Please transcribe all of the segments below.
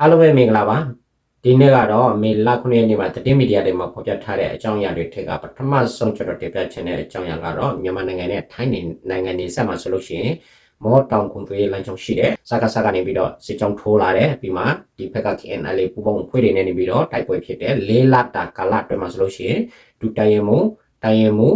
အားလုံးပဲမင်္ဂလာပါဒီနေ့ကတော့မေလ9ရက်နေ့မှာသတင်းမီဒီယာတွေမှာဖော်ပြထားတဲ့အကြောင်းအရာတွေထက်ကပထမဆုံးကျွန်တော်တင်ပြချင်တဲ့အကြောင်းအရာကတော့မြန်မာနိုင်ငံနဲ့ထိုင်းနိုင်ငံနေဆက်မှာဆိုလို့ရှိရင်မောတောင်ကွန်သွေးလမ်းကြောင်းရှိတယ်စကားစကားနေပြီးတော့စစ်ကြောင်းထိုးလာတယ်ပြီးမှဒီဘက်က KNL ပူပေါင်းဖွဲ့တွေနဲ့နေပြီးတော့တိုက်ပွဲဖြစ်တယ်လေးလတာကာလအတွင်းမှာဆိုလို့ရှိရင်ဒူတိုင်ရမူတိုင်ရမူ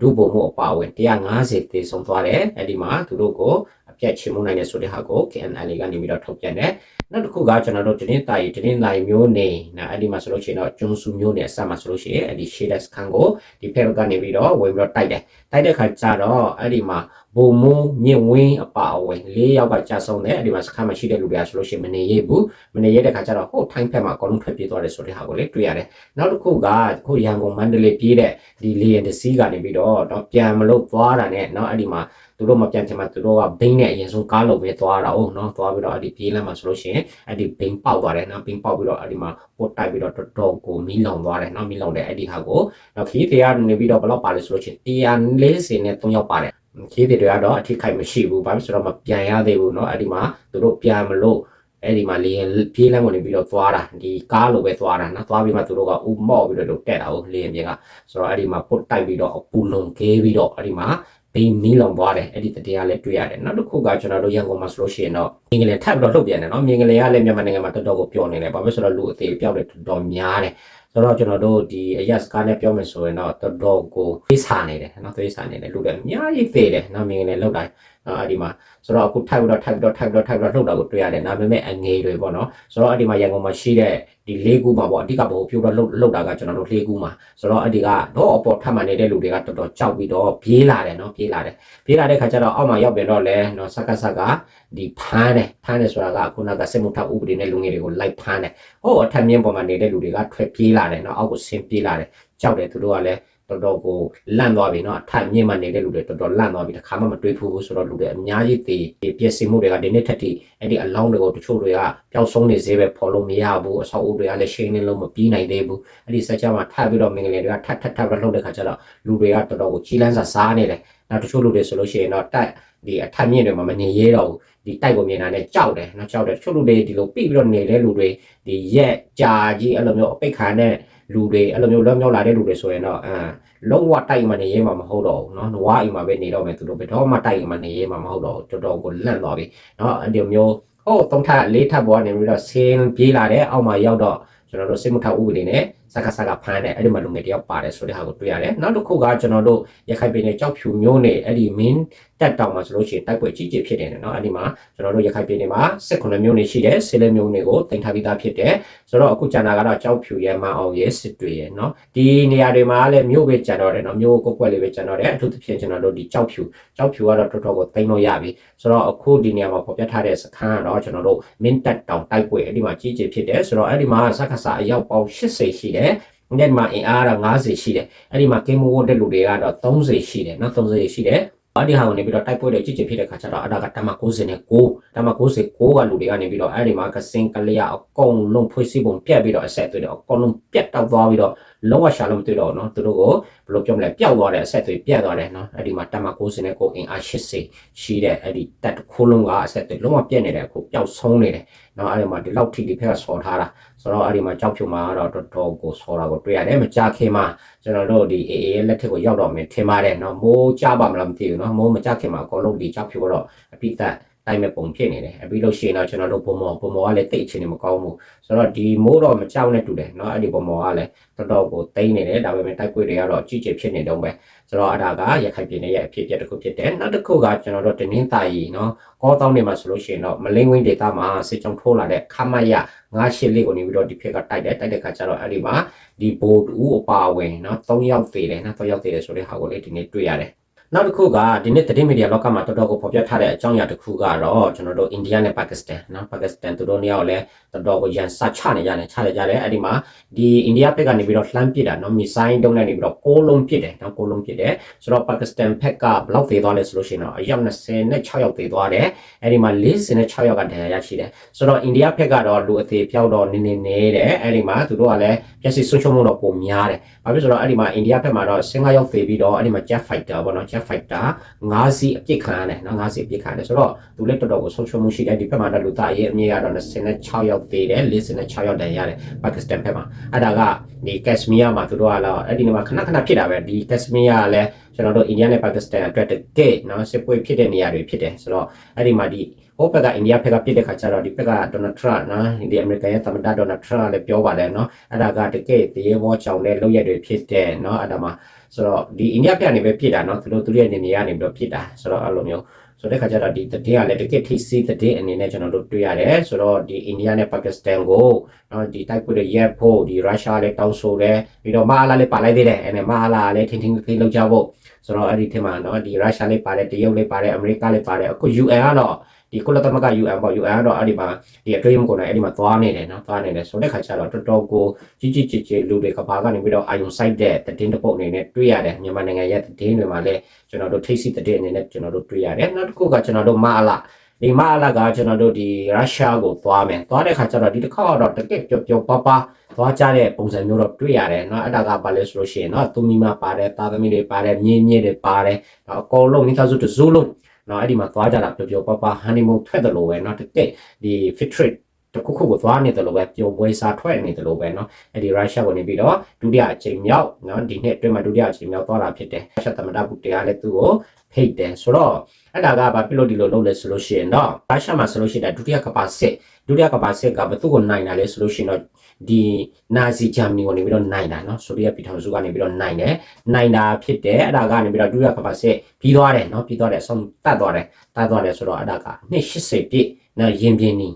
ဒုဘုံမှုအပါအဝင်150တေဆုံးသွားတယ်အဲ့ဒီမှာသူတို့ကိုအပြတ်ချေမှုနိုင်တဲ့ဆိုတဲ့ဟာကို KNL ကနေပြီးတော့ထုတ်ပြန်တယ် နောက်တစ်ခုကကျွန်တော်တို့တင်းတာရီတင်းတာရီမျိုးနေနာအဲ့ဒီမှာဆိုလို့ရှိရင်တော့ကျွန်းစုမျိုးနေအစမှာဆိုလို့ရှိရင်အဲ့ဒီ shades ခန်းကိုဒီဖက်ကနေပြီးတော့ဝင်ပြီးတော့တိုက်တယ်တိုက်တဲ့ခါကျတော့အဲ့ဒီမှာဘုံမုံမြင့်ဝင်းအပါအဝင်၄ယောက်ကကြာဆုံးတယ်အဲ့ဒီမှာစခန်းမှာရှိတဲ့လူတွေကဆိုလို့ရှိရင်မနေရဘူးမနေရတဲ့ခါကျတော့ဟိုထိုင်းဖက်မှာအကုန်လုံးထွက်ပြေးသွားတယ်ဆိုတဲ့ဟာကိုလေတွေ့ရတယ်နောက်တစ်ခုကခုရန်ကုန်မန္တလေးပြေးတဲ့ဒီလေယာဉ်တစ်စီးကနေပြီးတော့တော့ပြန်မလို့သွားတာနဲ့เนาะအဲ့ဒီမှာသူတို့မပြန်ချင်မှသူတို့ကဘိန်းနဲ့အရင်ဆုံးကားလုံးပဲသွားတာဟုတ်เนาะသွားပြီးတော့အဲ့ဒီပြေးလမ်းမှာဆိုလို့ရှိရင် ်တယ်အဲ့ဒီဘိန်းပေါက်သွားတယ်နော်ဘိန်းပေါက်ပြီးတော့အဲ့ဒီမှာပို့တိုက်ပြီးတော့တော်တော်ကိုမီးလောင်သွားတယ်နော်မီးလောင်တဲ့အဲ့ဒီဟာကိုနော်ခီးသေးကနေပြီးတော့ဘလောက်ပါလဲဆိုလို့ရှိရင်140နဲ့3ရောက်ပါတယ်ခီးသေးတွေကတော့အထိခိုက်မရှိဘူးဘာဖြစ်ဆိုတော့မပြန်ရသေးဘူးနော်အဲ့ဒီမှာသူတို့ပြန်မလို့အဲ့ဒီမှာလေရင်ပြေးလမ်းဝင်ပြီးတော့သွားတာဒီကားလိုပဲသွားတာနော်သွားပြီးမှသူတို့ကဥမော့ပြီးတော့တက်တာကိုလေရင်ပြင်ကဆိုတော့အဲ့ဒီမှာပုတ်တိုက်ပြီးတော့အပူလုံခဲပြီးတော့အဲ့ဒီမှာ ဘိန်းမီးလောင်သွားတယ်အဲ့ဒီတရားလည်းတွေ့ရတယ်နောက်တစ်ခုကကျွန်တော်တို့ရန်ကုန်မှာဆိုလို့ရှိရင်တော့မြင်းကလေးထပ်ပြီးတော့လှုပ်ပြန်တယ်နော်မြင်းကလေးကလည်းမြန်မာနိုင်ငံမှာတော်တော်ကိုပျော်နေတယ်ဘာဖြစ်ဆိုတော့လူအသေးပြောက်တယ်တော်တော်များတယ်ဆိုတော့ကျွန်တော်တို့ဒီအရက်စကားနဲ့ပြောမယ်ဆိုရင်တော့တော်တော်ကိုသိစာနေတယ်နော်သိစာနေတယ်လူတွေအများကြီးသေးတယ်နော်မြင်းကလေးလှုပ်တိုင်းအဲ့ဒီမှာဆိုတော့အခုထိုက်ပြီးတော့ထိုက်ပြီးတော့ထိုက်ပြီးတော့ထိုက်ပြီးတော့လှုပ်တာကိုတွေ့ရတယ်ဒါပေမဲ့အငေးတွေပေါ့နော်ဆိုတော့အဲ့ဒီမှာရန်ကုန်မှာရှိတဲ့ဒီလေးခုမှာပေါ့အဓိကဘောဖြိုးတော့လှုပ်လှုပ်တာကကျွန်တော်တို့လေးခုမှာဆိုတော့အဲ့ဒီကတော့အပေါ်ထပ်မှနေတဲ့လူတွေကတော်တော်ကြောက်ပြီးတော့ပြေးလာတယ်နော်ပြေးလာတယ်ပြေးလာတဲ့ခါကျတော့အောက်မှာရောက်ပြန်တော့လဲနော်စက်ကစက်ကဒီဖမ်းတယ်ဖမ်းတယ်ဆိုတာကခုနကစစ်မှုထပ်ဥပဒေနဲ့လူငယ်တွေကိုလိုက်ဖမ်းတယ်ဟိုအထက်မြင့်ပေါ်မှာနေတဲ့လူတွေကထွက်ပြေးလာတယ်နော်အောက်ကိုဆင်းပြေးလာတယ်ကြောက်တယ်သူတို့ကလည်း တော်တော်ကိုလန့်သွားပြီเนาะအထက်မြင့်မှနေတဲ့လူတွေတော်တော်လန့်သွားပြီတခါမှမတွေးဘူးဆိုတော့လူတွေအများကြီးသေပြည့်စင်မှုတွေကဒီနေ့ထက်ထိအဲ့ဒီအလောင်းတွေကိုတချို့တွေကပျောက်ဆုံးနေသေးပဲဖော်လို့မရဘူးအဆောက်အဦတွေကလည်းရှိနေလို့မပြီးနိုင်သေးဘူးအဲ့ဒီဆက်ချမှာထပ်ပြီးတော့မင်္ဂလာတွေကထပ်ထပ်ထပ်ပြီးလှုပ်တဲ့ခါကျတော့လူတွေကတော်တော်ကိုကြီးလန်းစာစားနေတယ်နောက်တချို့လူတွေဆိုလို့ရှိရင်တော့တက်ဒီအထက်မြင့်တွေမှာမနေရတော့ဘူးဒီတိုက်ကိုမြင်တာနဲ့ကြောက်တယ်နော်ကြောက်တယ်တချို့လူတွေဒီလိုပြီးပြီးတော့နေတဲ့လူတွေဒီရက်ကြာကြီးအဲ့လိုမျိုးအပိတ်ခံတဲ့ လူတွေအဲ့လိုမျိုးလွတ်မြောက်လာတဲ့လူတွေဆိုရင်တော့အာလုံးဝတိုက်မှနေရဲမှာမဟုတ်တော့ဘူးเนาะနွားအိမ်မှာပဲနေတော့မယ်သူတို့ဘယ်တော့မှတိုက်မှနေရဲမှာမဟုတ်တော့ဘူးတော်တော်ကိုလန့်သွားပြီเนาะအဲ့ဒီမျိုးဟိုသုံးထပ်လေးထပ်ပေါ်ကနေပြီးတော့ဆင်းပြေးလာတဲ့အောက်မှာရောက်တော့ကျွန်တော်တို့စိတ်မထဥပဒေနဲ့ စကားစကားဖမ်းတယ်အဲ့ဒီမှာလူငယ်တယောက်ပါတယ်ဆိုတဲ့ဟာကိုတွေ့ရတယ်နောက်တစ်ခုကကျွန်တော်တို့ရခိုင်ပြည်နယ်ကြောက်ဖြူမျိုးနဲ့အဲ့ဒီ main တက်တောင်မှာဆိုလို့ရှိရင်တိုက်ပွဲကြီးကြီးဖြစ်တယ်နော်အဲ့ဒီမှာကျွန်တော်တို့ရခိုင်ပြည်နယ်မှာ18မျိုးနေရှိတယ်ဆေးလေးမျိုးတွေကိုတင်ထားပြီးသားဖြစ်တယ်ဆိုတော့အခုကျန်တာကတော့ကြောက်ဖြူရဲမအောင်ရဲစစ်တွေရဲနော်ဒီနေရာတွေမှာလည်းမျိုးပဲကျန်တော့တယ်နော်မျိုးကိုကွက်လေးပဲကျန်တော့တယ်အထူးသဖြင့်ကျွန်တော်တို့ဒီကြောက်ဖြူကြောက်ဖြူကတော့တော်တော်ကိုတင်လို့ရပြီဆိုတော့အခုဒီနေရာမှာပေါ်ပြထားတဲ့စခန်းကတော့ကျွန်တော်တို့ main တက်တောင်တိုက်ပွဲအဲ့ဒီမှာကြီးကြီးဖြစ်တယ်ဆိုတော့အဲ့ဒီမှာစက္ကစအရောက်ပေါင်း80ရှိတယ်ညက်မှာအင်အားက90ရှိတယ်အဲ့ဒီမှာကင်းမိုးဝတ်တဲ့လူတွေကတော့30ရှိတယ်နော်30ရှိတယ်အဲ့ဒီဟာကိုနေပြီးတော့တိုက်ပွဲတွေကြည့်ကြည့်ဖြစ်တဲ့ခါကျတော့အဲ့ဒါကတမ90နဲ့6တမ96ကလူတွေကနေပြီးတော့အဲ့ဒီမှာကစင်ကလေးရအကုန်လုံးဖွေးစီပုံပြက်ပြီးတော့အဆက်သွေးတော့အကုန်လုံးပြက်တောက်သွားပြီးတော့ လုံးဝရှာလို့မတွေ့တော့နော်သူတို့ကိုဘယ်လိုပြောမလဲပျောက်သွားတဲ့အဆက်သွေးပြက်သွားတယ်နော်အဲ့ဒီမှာတမ90နဲ့6အင်အား80ရှိတဲ့အဲ့ဒီတက်တစ်ခုလုံးကအဆက်သွေးလုံးဝပြက်နေတယ်အခုပျောက်ဆုံးနေတယ်နော်အဲ့ဒီမှာဒီလောက်ထိဒီဖက်ကဆော်ထားတာဆိုတော့အဲ့ဒီမှာကြောက်ဖြုံမှာတော့တော်တော်ကိုဆော်တာကိုတွေ့ရတယ်မကြခင်မှာကျွန်တော်တို့ဒီ AA ရဲ့လက်ထက်ကိုရောက်တော့မယ်ထင်ပါတယ်နော်မိုးကြပါမလားမသိဘူးနော်မိုးမကြခင်မှာအကုန်လုံးဒီကြောက်ဖြုံတော့အပိသက် တိုင်းမဲ့ပုံဖြစ်နေတယ်အပြီးလို့ရှိရင်တော့ကျွန်တော်တို့ပုံမော်ပုံမော်ကလည်းတိတ်ချင်နေမကောင်းဘူးဆိုတော့ဒီမိုးတော့မကြောက်နဲ့တူတယ်เนาะအဲ့ဒီပုံမော်ကလည်းတော်တော်ကိုတိတ်နေတယ်ဒါပေမဲ့တိုက်ပွဲတွေကတော့ကြည့်ကြည့်ဖြစ်နေတော့ပဲဆိုတော့အဲ့ဒါကရခိုင်ပြည်နယ်ရဲ့အဖြစ်အပျက်တစ်ခုဖြစ်တယ်နောက်တစ်ခုကကျွန်တော်တို့တနင်္သာရီเนาะကောတောင်းနေမှာဆိုလို့ရှိရင်တော့မလင်းဝင်းဒေတာမှာစစ်ကြောင်းထိုးလာတဲ့ခမရ98လေးကိုနေပြီးတော့ဒီဖက်ကတိုက်တယ်တိုက်တဲ့ခါကျတော့အဲ့ဒီမှာဒီဘိုးတူအပါဝင်เนาะ3ယောက်သေးတယ်နော်3ယောက်သေးတယ်ဆိုတဲ့ဟာကိုလေဒီနေ့တွေ့ရတယ် နောက်တစ်ခုကဒီနေ့သတင်းမီဒီယာလောကမှာတော်တော်ကိုဖော်ပြထားတဲ့အကြောင်းအရာတစ်ခုကတော့ကျွန်တော်တို့အိန္ဒိယနဲ့ပါကစ္စတန်နော်ပါကစ္စတန်သူတို့နှစ်ယောက်လည်းတော်တော်ကိုရန်စချနေကြတယ်ချနေကြတယ်အဲ့ဒီမှာဒီအိန္ဒိယဘက်ကနေပြီးတော့လှမ်းပစ်တာနော်မစ်ဆိုင်းတုံးနဲ့နေပြီးတော့ကိုးလုံးပစ်တယ်နော်ကိုးလုံးပစ်တယ်ဆိုတော့ပါကစ္စတန်ဘက်ကဘလောက်သေးသွားလဲဆိုလို့ရှိရင်တော့အယောက်26ယောက်သေးသွားတယ်အဲ့ဒီမှာ46ယောက်ကဒဏ်ရာရရှိတယ်ဆိုတော့အိန္ဒိယဘက်ကတော့လူအသေးပြောက်တော့နည်းနည်းနေတယ်အဲ့ဒီမှာသူတို့ကလည်းပျက်စီးဆုံးရှုံးမှုတော့ပုံများတယ်ဘာဖြစ်ဆိုတော့အဲ့ဒီမှာအိန္ဒိယဘက်မှာတော့15ယောက်သေးပြီးတော့အဲ့ဒီမှာ jet fighter ပေါ့နော် jet jet fighter 5စီးအပြစ်ခံရတယ်နော်5စီးအပြစ်ခံရတယ်ဆိုတော့သူလည်းတော်တော်ကိုဆုံးရှုံးမှုရှိတယ်ဒီဘက်မှာတော့လူသားရဲ့အမြင့်ကတော့26ရောက်သေးတယ်46ရောက်တန်ရတယ်ပါကစ္စတန်ဘက်မှာအဲ့ဒါကဒီကက်ရှမီးယားမှာသူတို့ကတော့အဲ့ဒီနေရာမှာခဏခဏဖြစ်တာပဲဒီကက်ရှမီးယားကလည်းကျွန်တော်တို့အိန္ဒိယနဲ့ပါကစ္စတန်အတွက်တကယ်နော်စစ်ပွဲဖြစ်တဲ့နေရာတွေဖြစ်တယ်ဆိုတော့အဲ့ဒီမှာဒီဟိုဘက်ကအိန္ဒိယဘက်ကပြစ်တဲ့ခါကျတော့ဒီဘက်ကဒေါ်နယ်ထရန့်နော်ဒီအမေရိကန်ရဲ့သမ္မတဒေါ်နယ်ထရန့်လည်းပြောပါတယ်နော်အဲ့ဒါကတကယ်တရေဘောကြောင်တဲ့လုပ်ရက်တွေဖြစ်တဲ့နော်အဲ့ဒါမှာ ဆိုတော့ဒီအိန္ဒိယပြန်နေပဲဖြစ်တာနော်သူတို့သူတို့ရဲ့နေနေကနေပြီးတော့ဖြစ်တာဆိုတော့အဲ့လိုမျိုးဆိုတဲ့ခါကျတော့ဒီတည်ရလည်းတကယ်ထိစီးတဲ့အနေနဲ့ကျွန်တော်တို့တွေ့ရတယ်ဆိုတော့ဒီအိန္ဒိယနဲ့ပါကစ္စတန်ကိုနော်ဒီတိုက်ပွဲတွေရပ်ဖို့ဒီရုရှားလည်းတောင်းဆိုတယ်ပြီးတော့မဟာလာလည်းပါလိုက်သေးတယ်အဲ့ဒါမဟာလာလည်းထင်းထင်းဖေးလောက်ကြဖို့ဆိုတော့အဲ့ဒီထဲမှာနော်ဒီရုရှားလည်းပါတယ်တရုတ်လည်းပါတယ်အမေရိကလည်းပါတယ်အခု UN ကတော့ ဒီကုလသမဂ္ဂ UN ပေါ့ UN ကတော့အဲ့ဒီမှာဒီအတွင်းကိုလည်းအဲ့ဒီမှာသွားနေတယ်နော်သွားနေတယ်ဆိုတဲ့ခါကျတော့တော်တော်ကိုကြီးကြီးကျယ်ကျယ်လူတွေကဘာကနေပြီးတော့အာယုံဆိုင်တဲ့တည်င်းတစ်ပုတ်အနေနဲ့တွေ့ရတယ်မြန်မာနိုင်ငံရဲ့တည်င်းတွေမှာလည်းကျွန်တော်တို့ထိတ်စီတည်င်းအနေနဲ့ကျွန်တော်တို့တွေ့ရတယ်နောက်တစ်ခုကကျွန်တော်တို့မအလာဒီမအလာကကျွန်တော်တို့ဒီရုရှားကိုသွားမယ်သွားတဲ့ခါကျတော့ဒီတစ်ခါတော့တကက်ပျော်ပျော်ပါပါသွားကြတဲ့ပုံစံမျိုးတော့တွေ့ရတယ်เนาะအဲ့ဒါကဘာလဲဆိုလို့ရှိရင်เนาะသူမိမပါတယ်တာသမီတွေပါတယ်မြင်းမြင့်တွေပါတယ်အကောင်လုံးမိသားစုတစုလုံး နော်အဲ့ဒီမှာသွားကြတာပျော်ပျော်ပါပါ honeymoon ထွက်တယ်လို့ပဲနော်တကယ်ဒီ fit trip တခုခုကိုသွားနေတယ်လို့ပဲပျော်ပွဲစားထွက်နေတယ်လို့ပဲเนาะအဲ့ဒီရုရှားကိုနေပြီးတော့ဒုတိယအချိန်မြောက်เนาะဒီနှစ်အတွင်းမှာဒုတိယအချိန်မြောက်သွားတာဖြစ်တယ်ရုရှားသမ္မတပူတင်ကလည်းသူ့ကိုဖိတ်တယ်ဆိုတော့အဲ့ဒါကဘာဖြစ်လို့ဒီလိုလုပ်လဲဆိုလို့ရှိရင်တော့ရုရှားမှာဆိုလို့ရှိရင်ဒုတိယကမ္ဘာစစ်ဒုတိယကမ္ဘာစစ်ကဘသူ့ကိုနိုင်တာလဲဆိုလို့ရှိရင်တော့ဒီနာဇီဂျာမနီကိုနေပြီးတော့နိုင်တာเนาะဆိုဗီယက်ပြည်ထောင်စုကနေပြီးတော့နိုင်တယ်နိုင်တာဖြစ်တယ်အဲ့ဒါကနေပြီးတော့ဒုတိယကမ္ဘာစစ်ပြီးသွားတယ်เนาะပြီးသွားတယ်ဆုံးတတ်သွားတယ်တတ်သွားတယ်ဆိုတော့အဲ့ဒါကနှစ်80ပြည့်နော်ရင်ပြင်းနီ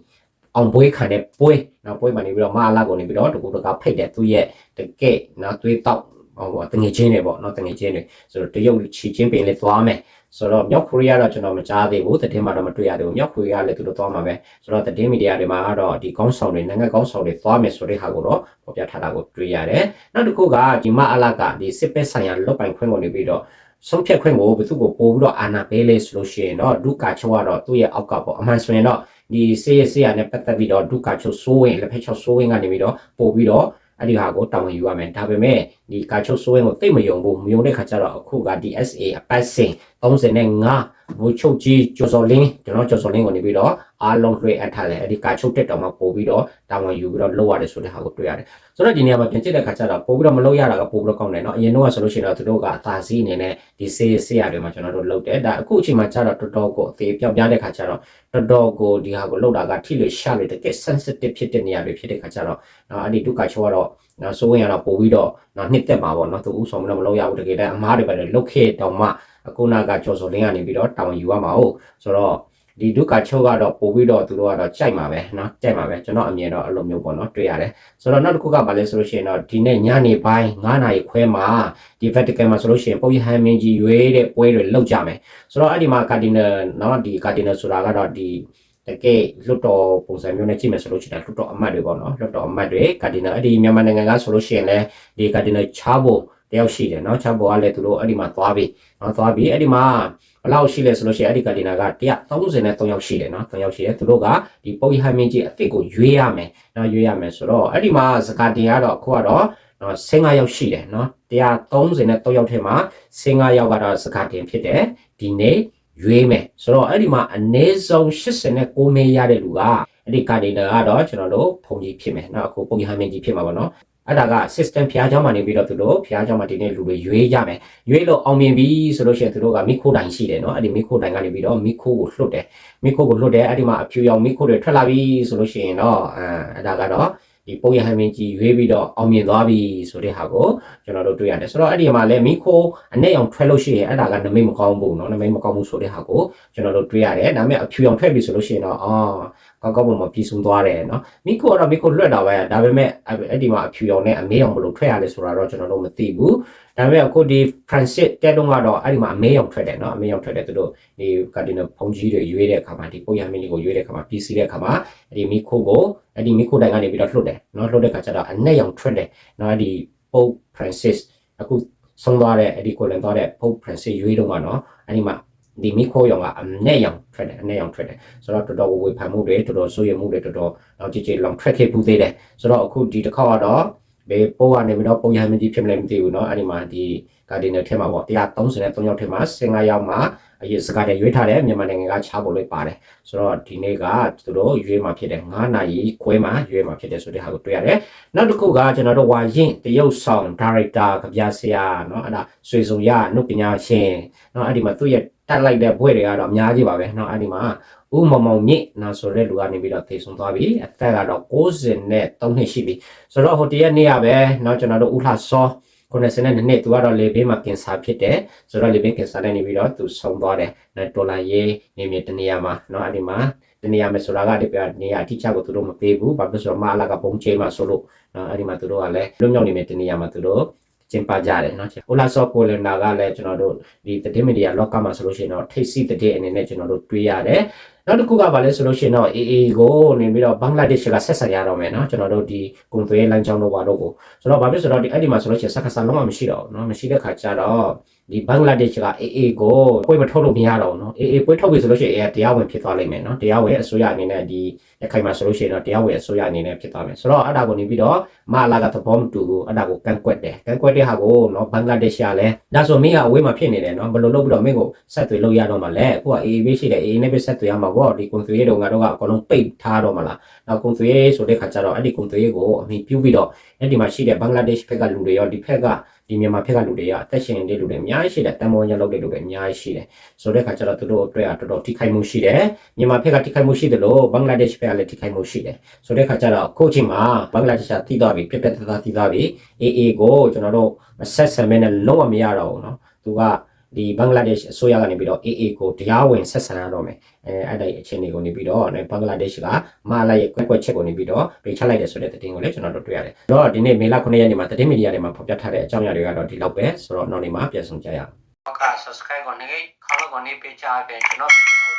အောင်ပွဲခံတဲ့ပွဲနော်ပွဲမှာနေပြီးတော့မအလာကိုနေပြီးတော့တကူတကဖိတ်တယ်သူ့ရဲ့တကယ်နော်သွေးတောက်ဟိုတငယ်ချင်းတွေပေါ့နော်တငယ်ချင်းတွေဆိုတော့တရုတ်ချီချင်းပင်လေးသွားမယ်ဆိုတော့မြောက်ကိုရီးယားတော့ကျွန်တော်မကြားသေးဘူးသတင်းမှာတော့မတွေ့ရသေးဘူးမြောက်ကိုရီးယားလည်းသူတို့သွားမှာပဲဆိုတော့သတင်းမီဒီယာတွေမှာကတော့ဒီကောင်းဆောင်တွေနိုင်ငံကောင်းဆောင်တွေသွားမယ်ဆိုတဲ့ဟာကိုတော့ဖော်ပြထားတာကိုတွေ့ရတယ်နောက်တစ်ခုကဒီမအလာကဒီစစ်ပက်ဆိုင်ရာလွတ်ပိုင်ခွင့်ကိုနေပြီးတော့ဆုံးဖြတ်ခွင့်ကိုဘယ်သူကိုပို့ပြီးတော့အာဏာပေးလဲဆိုလို့ရှိရင်တော့ဒုကာချိုကတော့သူ့ရဲ့အောက်ကပေါ့အမှန်ဆိုရင်တော့ ဒီစေးရစေးရနဲ့ပတ်သက်ပြီးတော့ဒုက္ခချုပ်စိုးဝင်လက်ဖက်ချုပ်စိုးဝင်ကနေပြီးတော့ပို့ပြီးတော့အဲ့ဒီဟာကိုတာဝန်ယူရမယ်ဒါပေမဲ့ဒီကာချုပ်စိုးဝင်ကိုသိမယုံဘူးမယုံတဲ့ခါကျတော့အခုက DSA အပတ်စဉ် 35ဘူချုပ်ကြီးကျော်စော်လင်းကျွန်တော်ကျော်စော်လင်းကိုနေပြီးတော့အားလုံးလွှဲအပ်ထားတယ်အဲ့ဒီကာချုပ်တက်တော်မှာပို့ပြီးတော့တာဝန်ယူပြီးတော့လုပ်ရတယ်ဆိုတဲ့ဟာကိုတွေ့ရတယ်ဆိုတော့ဒီနေရာမှာပြန်ကြည့်တဲ့ခါကျတော့ပို့ပြီးတော့မလုပ်ရတာကပို့ပြီးတော့ကောင်းတယ်เนาะအရင်တော့ဆိုလို့ရှိရင်တော့သူတို့ကအသာစီးအနေနဲ့ဒီစေးစေးရတွေမှာကျွန်တော်တို့လုပ်တယ်ဒါအခုအချိန်မှာကျတော့တော်တော်ကိုအသေးပြောင်းပြတဲ့ခါကျတော့တော်တော်ကိုဒီဟာကိုလုပ်တာကထိလို့ရှာလို့တကယ် sensitive ဖြစ်တဲ့နေရာတွေဖြစ်တဲ့ခါကျတော့เนาะအဲ့ဒီဒုက္ခချိုးကတော့နော်စိုးဝင်ရတော့ပို့ပြီးတော့နော်နှစ်သက်မှာပေါ့နော်သူဥဆောင်မလို့မလုပ်ရဘူးတကယ်တမ်းအမားတွေပဲလုတ်ခဲ့တောင်မှအ ခုနာကကျော်စော်လင်းကနေပြီးတော့တောင်ယူရမှာဟုတ်ဆိုတော့ဒီဒုက္ခချုပ်ကတော့ပို့ပြီးတော့သူတို့ကတော့ကြိုက်မှာပဲเนาะကြိုက်မှာပဲကျွန်တော်အမြင်တော့အဲ့လိုမျိုးပေါ့နော်တွေ့ရတယ်ဆိုတော့နောက်တစ်ခုကဘာလဲဆိုလို့ရှိရင်တော့ဒီနေ့ညနေပိုင်း9နာရီခွဲမှာဒီ Vatican မှာဆိုလို့ရှိရင်ပုပ်ရဟန်းမင်းကြီးရွေးတဲ့ပွဲတွေလုပ်ကြမယ်ဆိုတော့အဲ့ဒီမှာ Cardinal เนาะဒီ Cardinal ဆိုတာကတော့ဒီတကယ်လွတ်တော်ပုံစံမျိုးနဲ့ကြည့်မယ်ဆိုလို့ရှိရင်လွတ်တော်အမတ်တွေပေါ့နော်လွတ်တော်အမတ်တွေကာဒီနယ်အဲ့ဒီမြန်မာနိုင်ငံကဆိုလို့ရှိရင်လည်းဒီကာဒီနယ်ချားဖို့တ ယောက်ရှိတယ်နော်ချားဖို့ကလည်းသူတို့အဲ့ဒီမှာသွားပြီနော်သွားပြီအဲ့ဒီမှာဘယ်လောက်ရှိလဲဆိုလို့ရှိရင်အဲ့ဒီကာဒီနာက133ယောက်ရှိတယ်နော်3ယောက်ရှိတယ်သူတို့ကဒီပုတ်ရဟမင်းကြီးအစ်စ်ကိုရွေးရမယ်နော်ရွေးရမယ်ဆိုတော့အဲ့ဒီမှာစကာတင်ကတော့အခုကတော့နော်15ယောက်ရှိတယ်နော်133ယောက်ထဲမှာ15ယောက်ကတော့စကာတင်ဖြစ်တယ်ဒီနေ့ရွေးမယ်ဆိုတော့အဲ့ဒီမှာအနည်းဆုံး89မဲရတဲ့လူကအဲ့ဒီကာဒီနာကတော့ကျွန်တော်တို့ဖုန်ကြီးဖြစ်မယ်เนาะအခုပုံရဟမင်းကြီးဖြစ်မှာပေါ့เนาะ အဲ့ဒါက system ဖျားเจ้าမှာနေပြီးတော့သူတို့ဖျားเจ้าမှာဒီနေ့လူတွေရွေးရမယ်ရွေးလို့အောင်မြင်ပြီဆိုလို့ရှိရင်သူတို့ကမိခိုတိုင်ရှိတယ်เนาะအဲ့ဒီမိခိုတိုင်ကနေပြီးတော့မိခိုကိုလွှတ်တယ်မိခိုကိုလွှတ်တယ်အဲ့ဒီမှာအဖြူရောင်မိခိုတွေထွက်လာပြီဆိုလို့ရှိရင်တော့အဲအဲ့ဒါကတော့ဒီပုံရဟမင်းကြီးရွေးပြီးတော့အောင်မြင်သွားပြီဆိုတဲ့ဟာကိုကျွန်တော်တို့တွေ့ရတယ်ဆိုတော့အဲ့ဒီမှာလည်းမိခိုအနဲ့အောင်ထွက်လို့ရှိရင်အဲ့ဒါကနမိတ်မကောင်းဘူးเนาะနမိတ်မကောင်းဘူးဆိုတဲ့ဟာကိုကျွန်တော်တို့တွေ့ရတယ်ဒါပေမဲ့အဖြူအောင်ထွက်ပြီဆိုလို့ရှိရင်တော့အော် ကောင်းကောင်းမွန်မွန်ပြည့်စုံသွားတယ်နော်မိကိုကတော့မိကိုလွတ်တာပဲဒါပေမဲ့အဲ့ဒီမှာအဖြူရောင်နဲ့အမေးရောင်ဘလို့ထွက်ရလဲဆိုတာတော့ကျွန်တော်တို့မသိဘူးဒါပေမဲ့အခုဒီ transit တက်တော့ကတော့အဲ့ဒီမှာအမေးရောင်ထွက်တယ်နော်အမေးရောင်ထွက်တယ်သူတို့ဒီ cardinal ဘုံကြီးတွေရွေးတဲ့အခါမှာဒီပုံရမင်းတွေကိုရွေးတဲ့အခါမှာ PC တဲ့အခါမှာအဲ့ဒီမိကိုကိုအဲ့ဒီမိကိုတိုင်ကနေပြီးတော့လွတ်တယ်နော်လွတ်တဲ့အခါကျတော့အနက်ရောင်ထွက်တယ်နော်အဲ့ဒီ Pope Francis အခုဆုံးသွားတဲ့အဲ့ဒီကိုလန်သွားတဲ့ Pope Francis ရွေးတော့မှာနော်အဲ့ဒီမှာ ဒီမီခိုရောင်ကအနက်ရောင်ထွက်တယ်အနက်ရောင်ထွက်တယ်ဆိုတော့တော်တော်ဝေဖန်မှုတွေတော်တော်ဆိုးရမှုတွေတော်တော်တော့ကြည်ကြည်လောင်ထွက်ခဲ့ဘူးသေးတယ်ဆိုတော့အခုဒီတစ်ခေါက်ကတော့ ဘေးပိုးကနေပြီးတော့ပုံရဟမကြီးဖြစ်မလဲမသိဘူးเนาะအဲ့ဒီမှာဒီကာဒီနယ်ထဲမှာပေါ့133ယောက်ထဲမှာ15ယောက်မှာအရေးစကားတွေရွေးထားတယ်မြန်မာနိုင်ငံကချားဖို့လို့ပါတယ်ဆိုတော့ဒီနေ့ကသူတို့ရွေးမှာဖြစ်တယ်9နာရီခွဲမှာရွေးမှာဖြစ်တယ်ဆိုတဲ့ဟာကိုတွေ့ရတယ်နောက်တစ်ခုကကျွန်တော်တို့ဝါရင်တရုတ်ဆောင်ဒါရိုက်တာကြပြဆရာเนาะအဲ့ဒါဆွေစုံရအနုပညာရှင်เนาะအဲ့ဒီမှာသူ့ရဲ့တက်လိုက်တဲ့ဘွဲတွေကတော့အများကြီးပါပဲเนาะအဲ့ဒီမှာ ဦးမောင်မောင်မြင့်နာဆိုတဲ့လူကနေပြီးတော့သေဆုံးသွားပြီအသက်ကတော့60နဲ့3နှစ်ရှိပြီဆိုတော့ဟိုတရက်နေ့ကပဲเนาะကျွန်တော်တို့ဦးလှစော90နဲ့နှစ်သူကတော့လေဘေးမှာကင်ဆာဖြစ်တယ်ဆိုတော့လေဘေးကင်ဆာနဲ့နေပြီးတော့သူဆုံးသွားတယ်နော်ဒေါ်လာရေးနေမြေတနေရာမှာเนาะအဲ့ဒီမှာတနေရာမှာဆိုတာကဒီပြနေရာအတိအကျကိုသူတို့မပေးဘူးဘာဖြစ်လို့ဆိုတော့မအလာကပုံချေးမှာဆိုလို့နော်အဲ့ဒီမှာသူတို့ကလည်းလွတ်မြောက်နေမြေတနေရာမှာသူတို့ ကျင်းပကြတယ်เนาะ။ဟိုလာဆော့ကိုလန်နာကလည်းကျွန်တော်တို့ဒီတည်မီဒီယာလောကမှာဆိုလို့ရှိရင်တော့ထိတ်စီတည်အနေနဲ့ကျွန်တော်တို့တွေးရတယ်။နောက်တစ်ခုကဘာလဲဆိုလို့ရှိရင်တော့ AA ကိုနေပြီးတော့ဘင်္ဂလားဒေ့ရှ်ကဆက်ဆံရတော့မယ်เนาะကျွန်တော်တို့ဒီကုံသွေးလမ်းကြောင်းတို့ဘာတို့ကိုဆိုတော့ဘာဖြစ်ဆိုတော့ဒီအဲ့ဒီမှာဆိုလို့ရှိရင်စက္ကစလုံးဝမရှိတော့ဘူးเนาะမရှိတဲ့ခါကျတော့ ဒီဘင်္ဂလားဒေ့ရှ်က AA ကိုပွေးမထုတ်လို့မရတော့ဘူးเนาะ AA ပွေးထုတ်ပြီဆိုလို့ရှိရင် AA တရားဝင်ဖြစ်သွားလိမ့်မယ်เนาะတရားဝင်အစိုးရအနေနဲ့ဒီရခိုင်မှာဆိုလို့ရှိရင်တော့တရားဝင်အစိုးရအနေနဲ့ဖြစ်သွားမယ်ဆိုတော့အဲ့ဒါကိုနေပြီးတော့မလာကသဘောမတူဘူးအဲ့ဒါကိုကန့်ကွက်တယ်ကန့်ကွက်တဲ့ဟာကိုเนาะဘင်္ဂလားဒေ့ရှ်ကလည်းဒါဆိုမင်းကအဝေးမှာဖြစ်နေတယ်เนาะဘယ်လိုလုပ်ပြီးတော့မင်းကိုဆက်သွယ်လို့ရတော့မှာလဲအခုက AA ပဲရှိတယ် AA နဲ့ပဲဆက်သွယ်ရမှာပေါ့ဒီကွန်သွေးတုံကတော့ကအကုန်လုံးပိတ်ထားတော့မလားနောက်ကွန်သွေးဆိုတဲ့ခါကျတော့အဲ့ဒီကွန်သွေးကိုအမိပြုပြီးတော့အဲ့ဒီမှာရှိတဲ့ဘင်္ဂလားဒေ့ရှ်ဘက်ကလူတွေရောဒီဘက်က ဒီမြန်မာဘက်ကလူတွေရောအသက်ရှင်နေတဲ့လူတွေအများကြီးရှိတယ်တန်မောရလုပ်တဲ့လူတွေအများကြီးရှိတယ်ဆိုတဲ့ခါကျတော့သူတို့အတွက်အတော်တော်ထိခိုက်မှုရှိတယ်မြန်မာဘက်ကထိခိုက်မှုရှိတယ်လို့ဘင်္ဂလားဒေ့ရှ်ဘက်ကလည်းထိခိုက်မှုရှိတယ်ဆိုတဲ့ခါကျတော့အခုချိန်မှာဘင်္ဂလားဒေ့ရှ်ကထိသွားပြီပြက်ပြက်သားသားထိသွားပြီ AA ကိုကျွန်တော်တို့ဆက်ဆံမဲနဲ့လုံးဝမရတော့ဘူးเนาะသူက ဒီဘင်္ဂလားဒေ့ရှ်အစိုးရကနေပြီးတော့ AA ကိုတရားဝင်ဆက်ဆံရတော့မယ်အဲအဲ့ဒီအခြေအနေကိုနေပြီးတော့ဘင်္ဂလားဒေ့ရှ်ကမာလာရဲ့ကွက်ကွက်ချက်ကိုနေပြီးတော့ပေးချလိုက်တယ်ဆိုတဲ့သတင်းကိုလည်းကျွန်တော်တို့တွေ့ရတယ်။တော့ဒီနေ့မေလ9ရက်နေ့မှာသတင်းမီဒီယာတွေမှာဖော်ပြထားတဲ့အကြောင်းအရာတွေကတော့ဒီလောက်ပဲဆိုတော့နောက်နေ့မှာပြန်ဆောင်ကြရအောင်။က subscribe ကိုနေခေါင်းကိုနေပေးချပေးကျွန်တော်ဗီဒီယို